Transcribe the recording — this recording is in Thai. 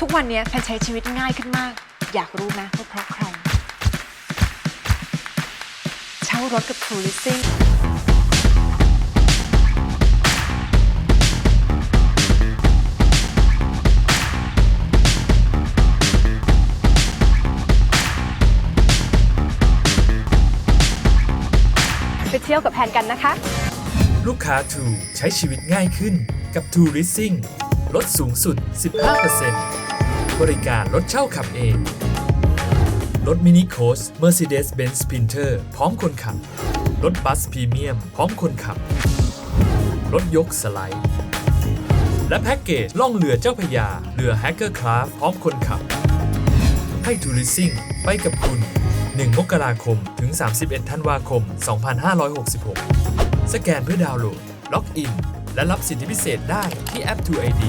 ทุกวันนี้แพนใช้ชีวิตง่ายขึ้นมาก อยากรู้ไหมว่าเพราะใคร เช่ารถกับ True Leasing ไปเที่ยวกับแพนกันนะคะ ลูกค้า True ใช้ชีวิตง่ายขึ้นกับ True Leasing ลดสูงสุด 15%บริการรถเช่าขับเอง รถมินิโคส Mercedes-Benz Sprinter พร้อมคนขับ รถบัสพรีเมียม พร้อมคนขับ รถยกสไลด์ และแพ็กเกจล่องเรือเจ้าพยา เรือ Hacker Craft พร้อมคนขับ ให้ True Leasing ไปกับคุณ 1 มกราคม ถึง 31 ธันวาคม 2566 สแกนเพื่อดาวน์โหลด ล็อกอิน และรับสิทธิพิเศษได้ที่แอป 2ID